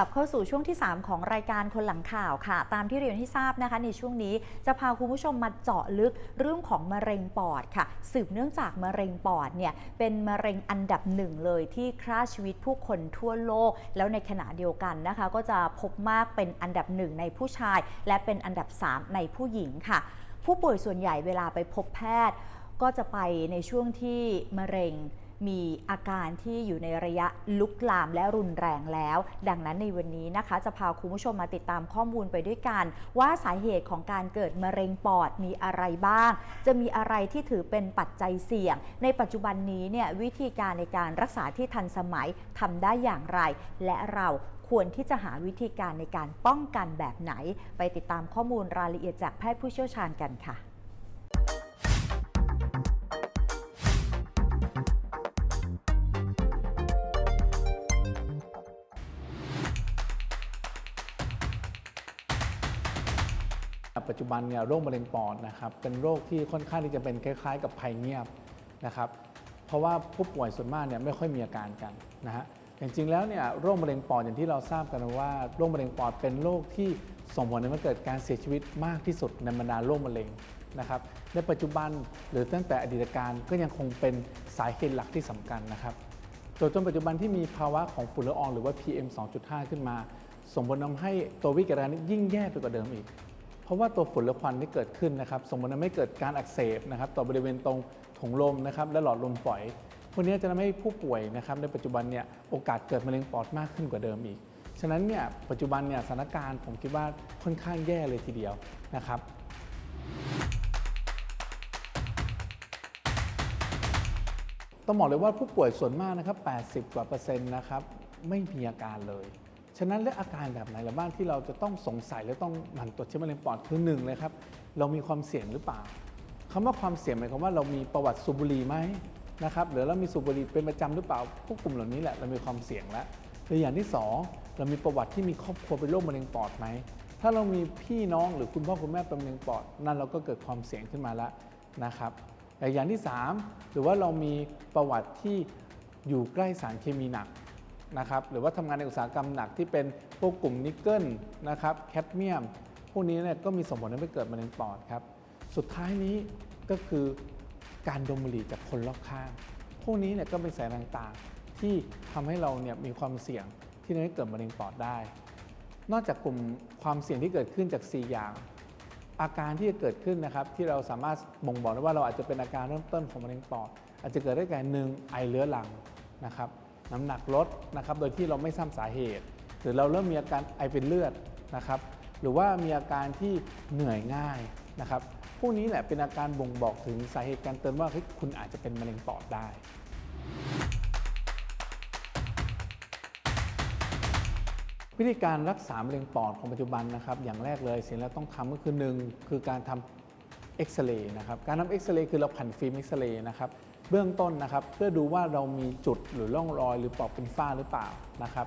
กลับเข้าสู่ช่วงที่ 3 ของรายการคนหลังข่าวค่ะ ตามที่เรียนให้ทราบนะคะ ในช่วงนี้จะพาคุณผู้ชมมาเจาะลึกเรื่องของมะเร็งปอดค่ะ สืบเนื่องจากมะเร็งปอดเนี่ยเป็นมะเร็งอันดับหนึ่งเลยที่ฆ่าชีวิตผู้คนทั่วโลก แล้วในขณะเดียวกันนะคะ ก็จะพบมากเป็นอันดับหนึ่งในผู้ชาย และเป็นอันดับ 3 ในผู้หญิงค่ะ ผู้ป่วยส่วนใหญ่เวลาไปพบแพทย์ ก็จะไปในช่วงที่มะเร็ง มีอาการที่อยู่ในระยะลุกลามและรุนแรงแล้ว ดังนั้นในวันนี้นะคะ จะพาคุณผู้ชมมาติดตามข้อมูลไปด้วยกัน ว่าสาเหตุของการเกิดมะเร็งปอดมีอะไรบ้าง จะมีอะไรที่ถือเป็นปัจจัยเสี่ยง ในปัจจุบันนี้เนี่ยวิธีการในการรักษาที่ทันสมัยทำได้อย่างไร และเราควรที่จะหาวิธีการในการป้องกันแบบไหน ไปติดตามข้อมูลรายละเอียดจากแพทย์ผู้เชี่ยวชาญกันค่ะ ปัจจุบันเนี่ยโรคมะเร็งปอดนะครับเป็นโรคที่ค่อนข้างที่จะเป็นคล้ายๆ กับภัยเงียบนะครับเพราะว่าผู้ป่วยส่วนมากเนี่ยไม่ค่อยมีอาการกันนะฮะจริงๆแล้วเนี่ยโรคมะเร็งปอดอย่างที่เราทราบกันว่าโรคมะเร็งปอดเป็นโรคที่ส่งผลให้มันเกิดการเสียชีวิตมากที่สุดในบรรดาโรคมะเร็งนะครับในปัจจุบันหรือตั้งแต่อดีตการก็ยังคงเป็นสาเหตุหลักที่สำคัญนะครับจนจนปัจจุบันที่มีภาวะของฝุ่นละอองหรือว่า PM 2.5 ขึ้นมา ส่งผลทำให้ตัววิกฤตนี้ยิ่งแย่ไปกว่าเดิมอีก เพราะว่าตัวฝุ่นและควันที่เกิดขึ้นนะครับส่งผลทำให้เกิดการอักเสบนะครับต่อบริเวณตรงถุงลมนะครับและหลอดลมฝอยพวกนี้จะทำให้ผู้ป่วยนะครับในปัจจุบันเนี่ยโอกาสเกิดมะเร็งปอดมากขึ้นกว่าเดิมอีก ฉะนั้นเนี่ยปัจจุบันเนี่ยสถานการณ์ผมคิดว่าค่อนข้างแย่เลยทีเดียวนะครับต้องบอกเลยว่าผู้ป่วยส่วนมากนะครับ 80 กว่าเปอร์เซ็นต์นะครับไม่มีอาการเลย ฉะนั้นและอาการแบบไหนละบ้างที่เราจะต้องสงสัยและต้องหมั่นตรวจเชื้อมะเร็งปอดคือหนึ่งเลยครับ เรามีความเสี่ยงหรือเปล่าคำว่าความเสี่ยงหมายความว่าเรามีประวัติสูบบุหรี่ไหมนะครับหรือเรามีสูบบุหรี่เป็นประจำหรือเปล่า พวกกลุ่มเหล่านี้แหละเรามีความเสี่ยงแล้วหรืออย่างที่สองเรามีประวัติที่มีครอบครัวเป็นโรคมะเร็งปอดไหมถ้าเรามีพี่น้องหรือคุณพ่อคุณแม่เป็นมะเร็งปอด นั่นเราก็เกิดความเสี่ยงขึ้นมาแล้วนะครับแต่อย่างที่ 3 หรือว่าเรามีประวัติที่อยู่ใกล้สารเคมีหนัก นะครับหรือว่าทำงานในอุตสาหกรรมหนักที่เป็นพวกกลุ่มนิกเกิลนะครับแคดเมียม พวกนี้เนี่ยก็มีส่งผลให้เกิดมะเร็งปอดครับ สุดท้ายนี้ก็คือการดมบุหรี่จากคนรอบข้าง พวกนี้เนี่ยก็เป็นสายต่างๆ ที่ทำให้เราเนี่ยมีความเสี่ยงที่จะให้เกิดมะเร็งปอดได้ นอกจากกลุ่มความเสี่ยงที่เกิดขึ้นจาก 4 อย่าง อาการที่จะเกิดขึ้นนะครับที่เราสามารถบ่งบอกได้ว่าเราอาจจะเป็นอาการเริ่มต้นของมะเร็งปอด อาจจะเกิดได้แก่หนึ่งไอเรื้อรังนะครับ น้ำหนักลดนะครับ โดยที่เราไม่ทราบสาเหตุ หรือเราเริ่มมีอาการไอเป็นเลือดนะครับ หรือว่ามีอาการที่เหนื่อยง่ายนะครับ พวกนี้แหละเป็นอาการบ่งบอกถึงสาเหตุการเตือนว่าคุณอาจจะเป็นมะเร็งปอดได้วิธีการรักษามะเร็งปอดของปัจจุบันนะครับ อย่างแรกเลยสิ่งที่เราต้องทำก็คือหนึ่งคือการทำ เอ็กซเรย์นะครับการทำเอ็กซเรย์คือเราผันฟิล์มเอ็กซเรย์นะครับเบื้องต้นนะครับเพื่อดูว่าเรามีจุดหรือร่องรอย หรือปอกเป็นฝ้าหรือเปล่านะครับ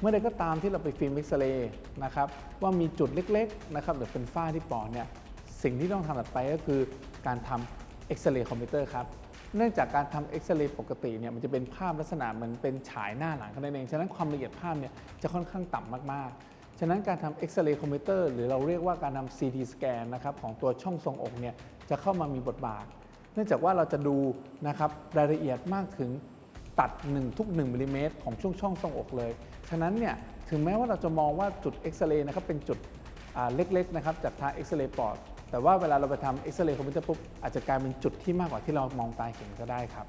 เมื่อใดก็ตามที่เราไปฟิล์มเอ็กซเรย์นะครับว่ามีจุดเล็กๆนะครับหรือเป็นฝ้าที่ปอดเนี่ยสิ่งที่ต้องทำต่อไปก็คือการทำเอ็กซเรย์คอมพิวเตอร์ครับเนื่องจากการทำเอ็กซเรย์ปกติเนี่ยมันจะเป็นภาพลักษณะเหมันเป็นฉายหน้าหลังเท่านั้นเอง ฉะนั้นความละเอียดภาพเนี่ยจะค่อนข้างต่ำมากๆ ฉะนั้นการทำเอ็กซเรย์คอมพิวเตอร์หรือเราเรียกว่าการทำ CT สแกนนะครับของตัวช่องทรงอกเนี่ยจะเข้ามามีบทบาท เนื่องจากว่าเราจะดูนะครับรายละเอียดมากถึงตัด 1 ทุก 1มิลลิเมตรของช่วงช่องทรงอกเลย ฉะนั้นเนี่ยถึงแม้ว่าเราจะมองว่าจุดเอ็กซเรย์นะครับเป็นจุดเล็กๆนะครับจากทางเอ็กซเรย์ปอดแต่ว่าเวลาเราไปทำเอ็กซเรย์คอมพิวเตอร์ปุ๊บอาจจะกลายเป็นจุดที่มากกว่าที่เรามองตาเห็นก็ได้ครับ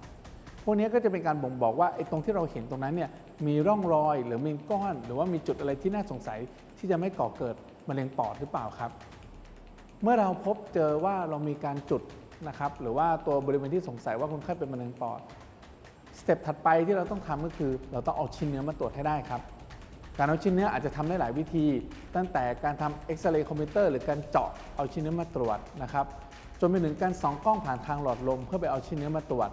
พวกนี้ก็จะเป็นการบ่งบอกว่าไอ้ตรงที่เราเห็นตรงนั้นเนี่ยมีร่องรอยหรือมีก้อน หรือว่ามีจุดอะไรที่น่าสงสัยที่จะไม่ก่อเกิดมะเร็งปอดหรือเปล่าครับ เมื่อเราพบเจอว่าเรามีการจุดนะครับหรือว่าตัวบริเวณที่สงสัยว่าคนไข้เป็นมะเร็งปอดสเต็ปถัดไปที่เราต้องทำก็คือ เราต้องเอาชิ้นเนื้อมาตรวจให้ได้ครับ การเอาชิ้นเนื้ออาจจะทำได้หลายวิธี ตั้งแต่การทำเอ็กซเรย์คอมพิวเตอร์หรือการเจาะเอาชิ้นเนื้อมาตรวจนะครับจนไปถึงการส่องกล้องผ่านทางหลอดลม เพื่อไปเอาชิ้นเนื้อมาตรวจ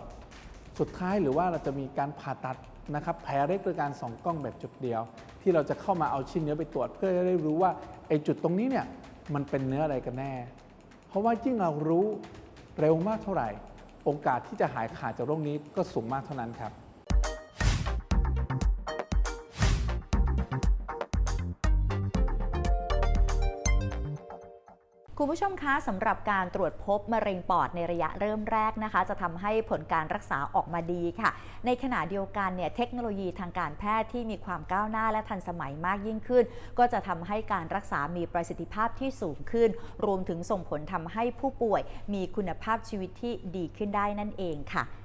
สุดท้ายหรือว่าเราจะมีการผ่าตัดนะครับแผลเล็กโดยการส่องกล้องแบบจุดเดียว ที่เราจะเข้ามาเอาชิ้นเนื้อไปตรวจเพื่อจะได้รู้ว่าไอ้จุดตรงนี้เนี่ยมันเป็นเนื้ออะไรกันแน่ เพราะว่ายิ่งเรารู้เร็วมากเท่าไหร่ โอกาสที่จะหายขาดจากโรคนี้ก็สูงมากเท่านั้นครับ คุณผู้ชมคะสำหรับการตรวจพบมะเร็งปอดในระยะเริ่มแรกนะคะ จะทำให้ผลการรักษาออกมาดีค่ะ ในขณะเดียวกันเนี่ยเทคโนโลยีทางการแพทย์ที่มีความก้าวหน้าและทันสมัยมากยิ่งขึ้น ก็จะทำให้การรักษามีประสิทธิภาพที่สูงขึ้น รวมถึงส่งผลทำให้ผู้ป่วย มีคุณภาพชีวิตที่ดีขึ้นได้นั่นเองค่ะ